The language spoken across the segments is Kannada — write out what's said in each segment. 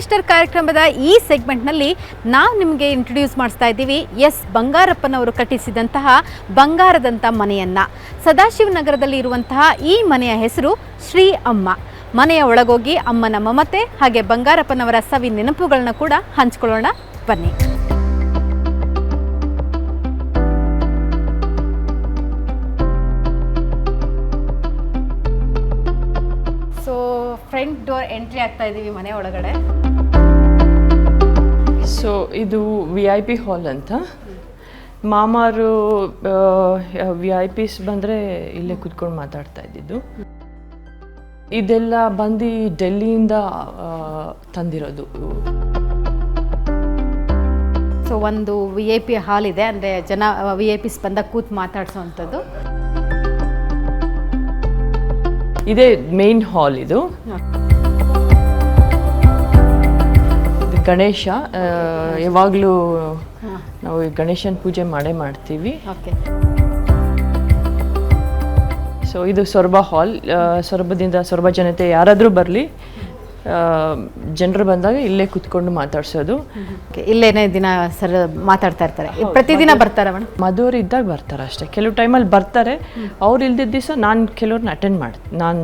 ಮಿನಿಸ್ಟರ್ ಕಾರ್ಯಕ್ರಮದ ಈ ಸೆಗ್ಮೆಂಟ್ನಲ್ಲಿ ನಾವು ನಿಮಗೆ ಇಂಟ್ರೊಡ್ಯೂಸ್ ಮಾಡಿಸ್ತಾ ಇದ್ದೀವಿ. ಎಸ್. ಬಂಗಾರಪ್ಪನವರು ಕಟ್ಟಿಸಿದಂತಹ ಬಂಗಾರದಂಥ ಮನೆಯನ್ನು. ಸದಾಶಿವನಗರದಲ್ಲಿ ಇರುವಂತಹ ಈ ಮನೆಯ ಹೆಸರು ಶ್ರೀ ಅಮ್ಮ. ಮನೆಯ ಒಳಗೋಗಿ ಅಮ್ಮನ ಮಮತೆ ಹಾಗೆ ಬಂಗಾರಪ್ಪನವರ ಸವಿ ನೆನಪುಗಳನ್ನ ಕೂಡ ಹಂಚ್ಕೊಳ್ಳೋಣ. ಬನ್ನಿ. ಫ್ರಂಟ್ ಡೋರ್ ಎಂಟ್ರಿ ಆಗ್ತಾ ಇದ್ದೀವಿ ಮನೆ ಒಳಗಡೆ. ಸೊ ಇದು ವಿ ಐ ಪಿ ಹಾಲ್ ಅಂತ. ಮಾಮಾರು ವಿ ಐ ಪಿಸ್ ಬಂದರೆ ಇಲ್ಲೇ ಕುತ್ಕೊಂಡು ಮಾತಾಡ್ತಾ ಇದ್ದಿದ್ದು. ಇದೆಲ್ಲ ಬಂದು ಡೆಲ್ಲಿಯಿಂದ ತಂದಿರೋದು. ಸೊ ಒಂದು ವಿ ಐ ಪಿ ಹಾಲ್ ಇದೆ. ಅಂದರೆ ಜನ ವಿ ಐ ಪಿಸ್ ಬಂದಾಗ ಕೂತ್ ಮಾತಾಡ್ಸೋವಂಥದ್ದು ಇದೇ ಮೇನ್ ಹಾಲ್ ಇದು. ಗಣೇಶ ಯಾವಾಗಲೂ ನಾವು ಈ ಗಣೇಶನ ಪೂಜೆ ಮಾಡೇ ಮಾಡ್ತೀವಿ. ಸೊ ಇದು ಸೊರಬ ಹಾಲ್ ಸೊರಬದಿಂದ ಸೊರಬ ಜನತೆ ಯಾರಾದರೂ ಬರಲಿ. ಜನರು ಬಂದಾಗ ಇಲ್ಲೇ ಕುತ್ಕೊಂಡು ಮಾತಾಡ್ಸೋದು. ಇಲ್ಲೇನೇ ದಿನ ಸರ್ ಮಾತಾಡ್ತಾ ಇರ್ತಾರೆ. ಪ್ರತಿದಿನ ಬರ್ತಾರೆ ಮೇಡಮ್? ಮದುವರು ಇದ್ದಾಗ ಬರ್ತಾರೆ ಅಷ್ಟೇ. ಕೆಲವು ಟೈಮಲ್ಲಿ ಬರ್ತಾರೆ. ಅವ್ರು ಇಲ್ದಿದ್ದ ದಿವಸ ನಾನು ಕೆಲವ್ರನ್ನ ಅಟೆಂಡ್ ಮಾಡಿ ನಾನು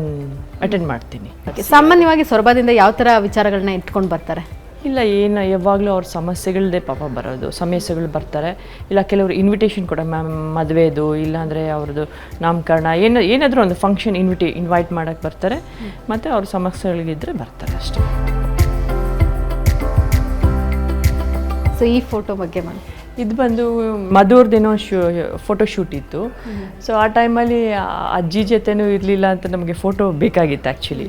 ಅಟೆಂಡ್ ಮಾಡ್ತೀನಿ. ಸಾಮಾನ್ಯವಾಗಿ ಸೊರಬದಿಂದ ಯಾವ ಥರ ವಿಚಾರಗಳನ್ನ ಇಟ್ಕೊಂಡು ಬರ್ತಾರೆ? ಇಲ್ಲ ಏನು ಯಾವಾಗಲೂ ಅವ್ರ ಸಮಸ್ಯೆಗಳದ್ದೇ ಪಾಪ ಬರೋದು. ಸಮಸ್ಯೆಗಳು ಬರ್ತಾರೆ. ಇಲ್ಲ ಕೆಲವರು ಇನ್ವಿಟೇಷನ್ ಕೂಡ ಮ್ಯಾಮ್ ಮದುವೆದು ಇಲ್ಲಾಂದರೆ ಅವ್ರದ್ದು ನಾಮಕರಣ ಏನು ಏನಾದರೂ ಒಂದು ಫಂಕ್ಷನ್ ಇನ್ವಿಟೇ ಇನ್ವೈಟ್ ಮಾಡೋಕ್ಕೆ ಬರ್ತಾರೆ. ಮತ್ತು ಅವ್ರ ಸಮಸ್ಯೆಗಳಿದ್ದರೆ ಬರ್ತಾರೆ ಅಷ್ಟೇ. ಸೊ ಈ ಫೋಟೋ ಬಗ್ಗೆ ಮ್ಯಾಮ್? ಇದು ಬಂದು ಮಧುರ್ದೇನೋ ಶೂ ಫೋಟೋ ಶೂಟ್ ಇತ್ತು. ಸೊ ಆ ಟೈಮಲ್ಲಿ ಅಜ್ಜಿ ಜೊತೆನೂ ಇರಲಿಲ್ಲ ಅಂತ ನಮಗೆ ಫೋಟೋ ಬೇಕಾಗಿತ್ತು ಆ್ಯಕ್ಚುಲಿ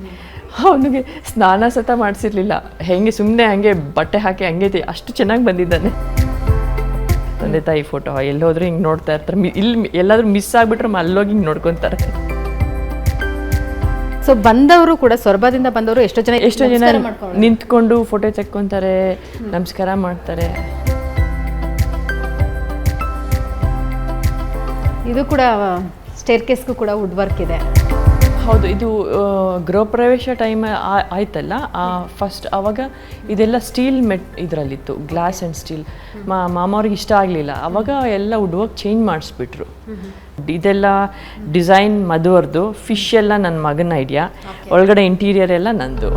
ಅವನಿಗೆ ಸ್ನಾನ ಸತ ಮಾಡಿಸಿರ್ಲಿಲ್ಲ. ಹೆಂಗೆ ಸುಮ್ಮನೆ ಹಂಗೆ ಬಟ್ಟೆ ಹಾಕಿ ಹಂಗಿತಿ ಅಷ್ಟು ಚೆನ್ನಾಗಿ ಬಂದಿದ್ದಾನೆ. ತಂದೆ ತಾಯಿ ಫೋಟೋ ಎಲ್ಲಿ ಹೋದ್ರೆ ಹಿಂಗೆ ನೋಡ್ತಾ ಇರ್ತಾರೆ. ಮಿ- ಇಲ್ಲಿ ಎಲ್ಲಾದರೂ ಮಿಸ್ ಆಗಿಬಿಟ್ರೆ ಅಲ್ಲೋಗಿ ಹಿಂಗೆ ನೋಡ್ಕೊತಾರೆ. ಸೊ ಬಂದವರು ಕೂಡ ಸೊರಬದಿಂದ ಬಂದವರು ಎಷ್ಟೋ ಜನ ಎಷ್ಟೋ ಜನ ನಿಂತ್ಕೊಂಡು ಫೋಟೋ ತೆಕ್ಕೊಂತಾರೆ ನಮಸ್ಕಾರ ಮಾಡ್ತಾರೆ. ಇದು ಕೂಡ ಸ್ಟೇರ್ ಕೇಸ್ಗೂ ಕೂಡ ವುಡ್ ವರ್ಕ್ ಇದೆ. ಹೌದು ಇದು ಗೃಹಪ್ರವೇಶ ಗೃಹ ಪ್ರವೇಶ ಟೈಮ್ ಆಯ್ತಲ್ಲ ಫಸ್ಟ್ ಅವಾಗ ಇದೆಲ್ಲ ಸ್ಟೀಲ್ ಮೆಟ್ ಇದರಲ್ಲಿತ್ತು ಗ್ಲಾಸ್ ಆ್ಯಂಡ್ ಸ್ಟೀಲ್ ಮಾ ಮಾಮವ್ರಿಗೆ ಇಷ್ಟ ಆಗಲಿಲ್ಲ. ಅವಾಗ ಎಲ್ಲ ಉಡ್ವಾಗ ಚೇಂಜ್ ಮಾಡಿಸ್ಬಿಟ್ರು. ಇದೆಲ್ಲ ಡಿಸೈನ್ ಮದುವರ್ದು ಫಿಶ್ ಎಲ್ಲ ನನ್ನ ಮಗನ ಐಡಿಯಾ ಒಳಗಡೆ ಇಂಟೀರಿಯರ್ ಎಲ್ಲ ನಂದು.